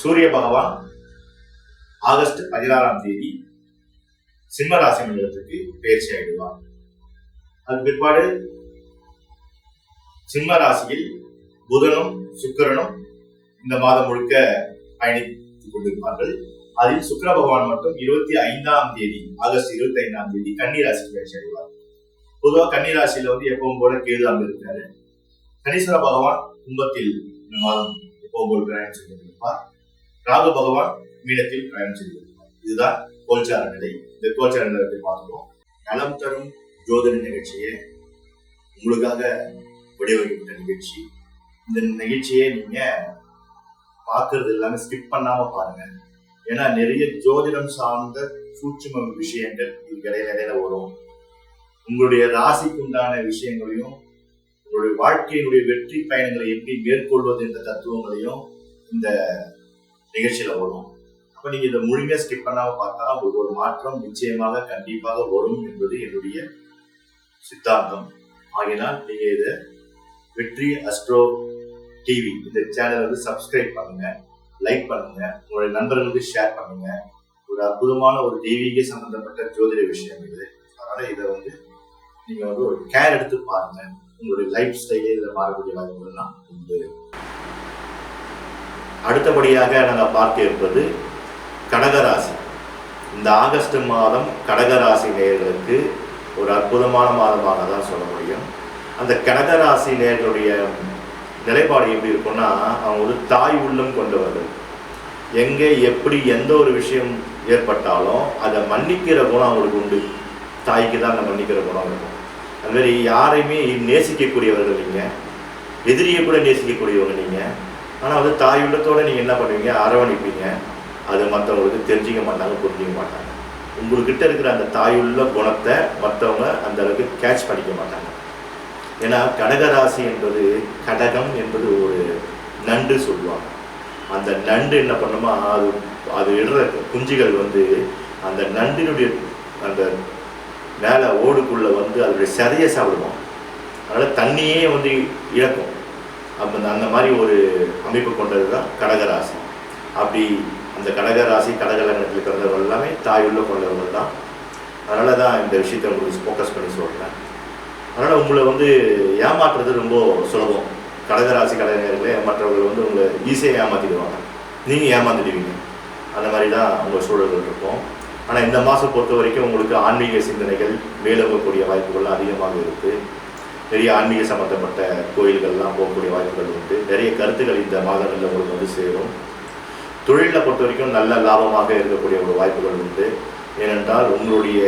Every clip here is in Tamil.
சூரிய பகவான் ஆகஸ்ட் பதினாறாம் தேதி சிம்ம ராசி மண்டலத்துக்கு பயிற்சி ஆகிடுவார் அது பிற்பாடு சிம்ம ராசியில் புதனும் சுக்கிரனும் இந்த மாதம் முழுக்க பயணித்துக் கொண்டிருப்பார்கள். அதில் சுக்கிர பகவான் மட்டும் இருபத்தி ஐந்தாம் தேதி ஆகஸ்ட் இருபத்தி ஐந்தாம் தேதி கன்னி ராசிக்கு பயிற்சி அடைவார். பொதுவாக கன்னி ராசியில வந்து எப்பவும் போல கேது இருக்காரு. கணீஸ்வர பகவான் கும்பத்தில் இந்த மாதம் எப்பவும் போல் பிரயாணம் செய்து கொண்டிருப்பார். ராகு பகவான் மீனத்தில் பயணம் செய்து இதுதான் கோல்சார நிலை. இந்த கோல்சார நிலத்தை பார்க்கிறோம். நலம் தரும் ஜோதிட நிகழ்ச்சியை உங்களுக்காக வடிவமைக்கப்பட்ட நிகழ்ச்சி. இந்த நிகழ்ச்சியை நீங்க பார்க்கறது எல்லாமே ஸ்கிப் பண்ணாம பாருங்க. ஏன்னா நிறைய ஜோதிடம் சார்ந்த சூட்சும விஷயங்கள் இதுக்கு இடையில இடையில வரும். உங்களுடைய ராசிக்கு உண்டான விஷயங்களையும் உங்களுடைய வாழ்க்கையினுடைய வெற்றி பயணங்களை எப்படி மேற்கொள்வது என்ற தத்துவங்களையும் இந்த நிகழ்ச்சியில வரும் அப்ப நீங்க இதை முழுமையா ஸ்கிப் பண்ணாம பார்த்தா உங்களுக்கு ஒரு மாற்றம் நிச்சயமாக கண்டிப்பாக வரும் என்பது என்னுடைய சித்தாந்தம். ஆகினால் நீங்க இதை வெற்றி அஸ்ட்ரோ டிவி இந்த சேனலை வந்து சப்ஸ்கிரைப் பண்ணுங்க லைக் பண்ணுங்க உங்களுடைய நண்பர்களுக்கு ஷேர் பண்ணுங்க. ஒரு அற்புதமான ஒரு தெய்வீக சம்பந்தப்பட்ட ஜோதிட விஷயம் இது. அதனால இதை வந்து நீங்க வந்து ஒரு கேர் எடுத்து பாருங்க. உங்களுடைய லைஃப் ஸ்டைலே இதில் மாறக்கூடிய வாய்ப்புகள்லாம் உண்டு. அடுத்தபடியாக நாங்கள் பார்க்க இருப்பது கடகராசி. இந்த ஆகஸ்ட் மாதம் கடகராசி நேர்களுக்கு ஒரு அற்புதமான மாதமாக தான் சொல்ல முடியும். அந்த கடகராசி நேயர்களுடைய நிலைப்பாடு எப்படி இருக்கும்னா அவங்க ஒரு தாய் உள்ளம் கொண்டவர்கள் எங்கே எப்படி எந்த ஒரு விஷயம் ஏற்பட்டாலும் அதை மன்னிக்கிற குணம் அவங்களுக்கு உண்டு. தாய்க்கு தான் அந்த மன்னிக்கிற குணம் இருக்கும் அதுமாதிரி யாரையுமே நேசிக்கக்கூடியவர்கள் நீங்கள் எதிரியை கூட நேசிக்கக்கூடியவங்க நீங்கள் ஆனால் வந்து தாய் உள்ளத்தோடு நீங்கள் என்ன பண்ணுவீங்க? அரவணைப்பீங்க. அது மற்றவங்களுக்கு தெரிஞ்சிக்க மாட்டாங்க புரிஞ்சிக்க மாட்டாங்க. உங்கள்கிட்ட இருக்கிற அந்த தாயுள்ள குணத்தை மற்றவங்க அந்த அளவுக்கு கேட்ச் பண்ணிக்க மாட்டாங்க. ஏன்னா கடகராசி என்பது கடகம் என்பது ஒரு நண்டு சொல்லுவாங்க. அந்த நண்டு என்ன பண்ணுமா? அது அது இடுற குஞ்சுகள் வந்து அந்த நண்டினுடைய அந்த மேலே ஓடுக்குள்ளே வந்து அதனுடைய சதையை சாப்பிடுவோம் அதனால் தண்ணியே வந்து இழக்கும். அப்போ அந்த மாதிரி ஒரு அமைப்பு கொண்டது தான் கடகராசி. அப்படி அந்த கடகராசி கடகலங்கத்தில் பிறந்தவர்கள் எல்லாமே தாயுள்ள கொண்டவர்கள் தான். அதனால தான் இந்த விஷயத்தை உங்களுக்கு ஃபோக்கஸ் பண்ணி சொல்கிறேன் அதனால் உங்களை வந்து ஏமாற்றுறது ரொம்ப சுலபம். கடகராசி கடகர்களே ஏமாற்றவர்கள் வந்து உங்களை ஈஸியாக ஏமாற்றிடுவாங்க நீங்கள் ஏமாந்துடுவீங்க. அந்த மாதிரி தான் உங்கள் சூழல்கள் இருக்கும். ஆனால் இந்த மாதம் பொறுத்த வரைக்கும் உங்களுக்கு ஆன்மீக சிந்தனைகள் மேலோங்கக்கூடிய வாய்ப்புகள் அதிகமாக இருக்குது பெரிய ஆன்மீக சம்பந்தப்பட்ட கோயில்கள்லாம் போகக்கூடிய வாய்ப்புகள் உண்டு. நிறைய கருத்துக்கள் இந்த மாதங்களில் உங்களுக்கு வந்து சேரும். தொழிலை பொறுத்த வரைக்கும் நல்ல லாபமாக இருக்கக்கூடிய ஒரு வாய்ப்புகள் உண்டு. ஏனென்றால் உங்களுடைய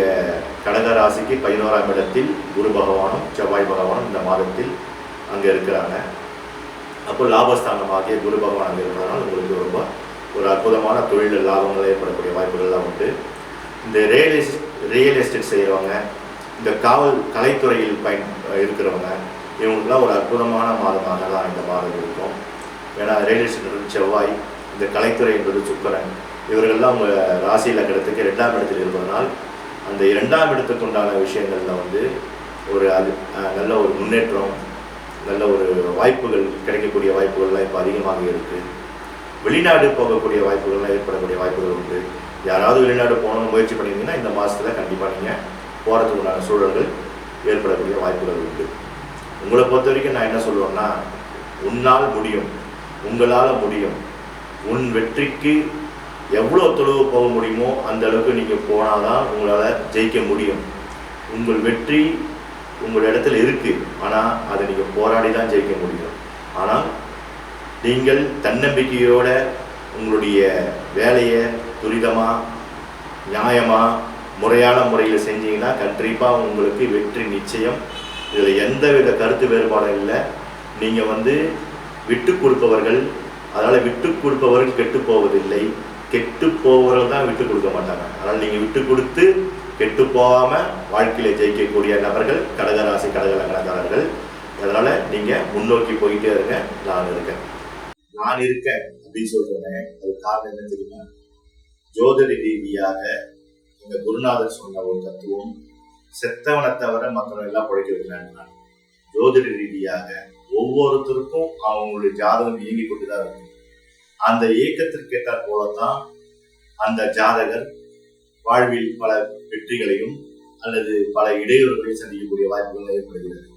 கடகராசிக்கு பதினோராம் இடத்தில் குரு பகவானும் செவ்வாய் பகவானும் இந்த மாதத்தில் அங்கே இருக்கிறாங்க. அப்போ லாபஸ்தானமாகிய குரு பகவான் அங்கே இருக்கிறதுனால உங்களுக்கு ரொம்ப ஒரு அற்புதமான தொழில் லாபங்கள் ஏற்படக்கூடிய வாய்ப்புகள்லாம் உண்டு. இந்த ரியல் எஸ்ட் ரியல் எஸ்டேட் செய்கிறவங்க இந்த காவல் கலைத்துறையில் பயன் இருக்கிறவங்க இவங்களுக்குலாம் ஒரு அற்புதமான மாதமாக தான் இந்த மாதம் இருக்கும். ஏன்னா ரயில்வே செவ்வாய் இந்த கலைத்துறை என்பது சுக்கரன் இவர்கள்லாம் உங்கள் ராசி லக்கணத்துக்கு ரெண்டாம் இடத்தில் இருப்பதனால் அந்த இரண்டாம் இடத்துக்கு உண்டான விஷயங்களில் வந்து ஒரு அது நல்ல ஒரு முன்னேற்றம் நல்ல ஒரு வாய்ப்புகள் கிடைக்கக்கூடிய வாய்ப்புகள்லாம் இப்போ அதிகமாக இருக்குது வெளிநாடு போகக்கூடிய வாய்ப்புகள்லாம் ஏற்படக்கூடிய வாய்ப்புகள் உண்டு. யாராவது வெளிநாடு போகணும்னு முயற்சி பண்ணியிருந்தீங்கன்னா இந்த மாதத்தில் கண்டிப்பாக நீங்கள் போகிறதுக்கு உண்டான சூழல்கள் ஏற்படக்கூடிய வாய்ப்புகள் உண்டு. உங்களை பொறுத்த வரைக்கும் நான் என்ன சொல்லுவேன்னா உன்னால் முடியும் உங்களால் முடியும். உன் வெற்றிக்கு எவ்வளோ தொழுவு போக முடியுமோ அந்த அளவுக்கு நீங்கள் போனால் தான் உங்களால் ஜெயிக்க முடியும். உங்கள் வெற்றி உங்கள் இடத்துல இருக்குது ஆனால் அதை நீங்கள் போராடி தான் ஜெயிக்க முடியும். ஆனால் நீங்கள் தன்னம்பிக்கையோட உங்களுடைய வேலையை துரிதமாக நியாயமாக முறையான முறையில் செஞ்சீங்கன்னா கண்டிப்பாக உங்களுக்கு வெற்றி நிச்சயம். இதில் எந்த வித கருத்து வேறுபாடும் இல்லை. நீங்கள் வந்து விட்டு கொடுப்பவர்கள் அதனால் விட்டு கொடுப்பவர்கள் கெட்டு போவதில்லை. கெட்டு போவர்கள் தான் விட்டு கொடுக்க மாட்டாங்க. அதனால் நீங்கள் விட்டு கொடுத்து கெட்டு போகாமல் வாழ்க்கையில் ஜெயிக்கக்கூடிய நபர்கள் கடகராசி கடக அதனால் நீங்கள் முன்னோக்கி போயிட்டே இருங்க. நான் இருக்கேன். நான் இருக்கேன் அப்படின்னு சொல்கிறேன் அது காரணம் என்ன தெரியுமா? ஜோதிட ரீதியாக இந்த குருநாதர் சொன்ன ஒரு தத்துவம் செத்தவனை தவிர மற்றவன் எல்லாம் படைக்க வைக்கிறாங்க ஜோதிட ரீதியாக ஒவ்வொருத்தருக்கும் அவங்களுடைய ஜாதகம் இயங்கி கொண்டுதான் இருக்கு. அந்த இயக்கத்திற்கு ஏற்றாற் அந்த ஜாதகர் வாழ்வில் பல வெற்றிகளையும் அல்லது பல இடையூறுகளையும் சந்திக்கக்கூடிய வாய்ப்புகள் ஏற்படுகிறது.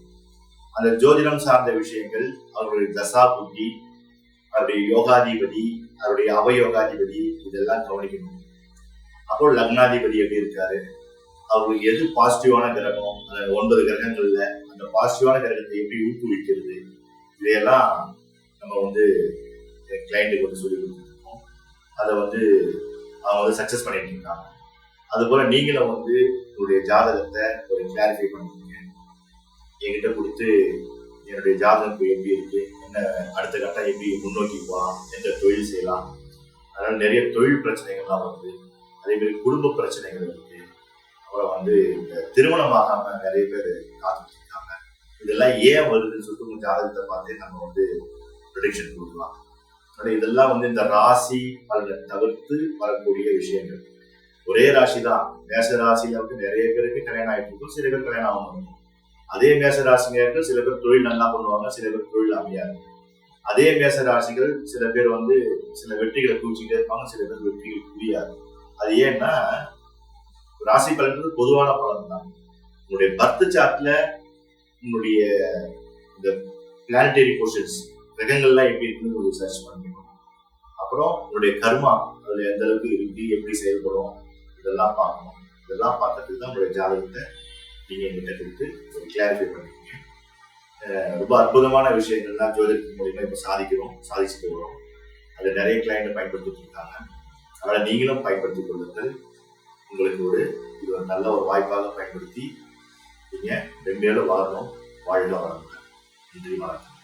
அந்த ஜோதிடம் சார்ந்த விஷயங்கள் அவர்களுடைய தசா புத்தி அவருடைய யோகாதிபதி அவருடைய அவயோகாதிபதி இதெல்லாம் கவனிக்கணும். அப்போ லக்னாதிபதி எப்படி இருக்காரு? அவருக்கு எது பாசிட்டிவான கிரகம்? அந்த ஒன்பது கிரகங்கள்ல அந்த பாசிட்டிவான கிரகத்தை எப்படி ஊக்குவிக்கிறது? இதையெல்லாம் நம்ம வந்து கிளைண்ட்டுக்கு வந்து சொல்லி கொடுத்துருக்கோம். அதை வந்து அவங்க வந்து சக்சஸ் பண்ணிட்டு இருக்காங்க. அதுபோல நீங்களும் வந்து உங்களுடைய ஜாதகத்தை ஒரு கிளாரிஃபை பண்ணுவீங்க என்கிட்ட கொடுத்து என்னுடைய ஜாதகம் எப்படி இருக்கு? என்ன அடுத்த கட்டம் எப்படி முன்னோக்கி போகலாம்? எந்த தொழில் செய்யலாம்? அதனால நிறைய தொழில் பிரச்சனைகள்லாம் வருது. அதே மாதிரி குடும்ப பிரச்சனைகள் இருக்கு அப்புறம் வந்து இந்த திருமணமாகாம நிறைய பேர் காத்துட்டு இருக்காங்க இதெல்லாம் ஏன் வருதுன்னு சொல்லிட்டு உங்க ஜாதகத்தை பார்த்து நம்ம வந்து ப்ரொடிக்ஷன் கொடுக்கலாம். ஆனால் இதெல்லாம் வந்து இந்த ராசி பலனை தவிர்த்து வரக்கூடிய விஷயங்கள். ஒரே ராசி தான் மேச ராசியில வந்து நிறைய பேருக்கு கல்யாணம் ஆகிட்டு இருக்கும். சில பேர் கல்யாணம் ஆகும் அதே மேச ராசிங்க சில பேர் தொழில் நல்லா பண்ணுவாங்க சில பேர் தொழில் அமையாது. அதே மேச ராசிகள் சில பேர் வந்து சில வெற்றிகளை குவிச்சுக்கிட்டே இருப்பாங்க சில பேர் வெற்றிகள் புரியாது. அது ஏன்னா ராசி பலன்றது பொதுவான பலன் தான் உங்களுடைய பர்த் சார்ட்ல உங்களுடைய இந்த பிளானிட்டரி போர்ஷன்ஸ் கிரகங்கள்லாம் எப்படி இருக்குன்னு ஒரு சர்ச் பண்ணிக்கணும். அப்புறம் உங்களுடைய கர்மா அதுல எந்த அளவுக்கு இருக்கு எப்படி செயல்படும் இதெல்லாம் பார்க்கணும். இதெல்லாம் பார்க்கறதுக்கு தான் உங்களுடைய ஜாதகத்தை நீங்க எங்கிட்ட கொடுத்து ஒரு கிளாரிஃபை பண்ணிக்கோங்க. ரொம்ப அற்புதமான விஷயங்கள்லாம் ஜோதிடத்தின் மூலியமா இப்போ சாதிக்கிறோம் சாதிச்சுட்டு வரோம். அது நிறைய கிளைண்ட் பயன்படுத்திட்டு இருக்காங்க. அதனால நீங்களும் பயன்படுத்திக் கொள்ளுங்கள். உங்களுக்கு ஒரு இது ஒரு நல்ல ஒரு வாய்ப்பாக பயன்படுத்தி நீங்க ரெண்டு வாழணும் வாழ்க வளமுடன் நன்றி வணக்கம்.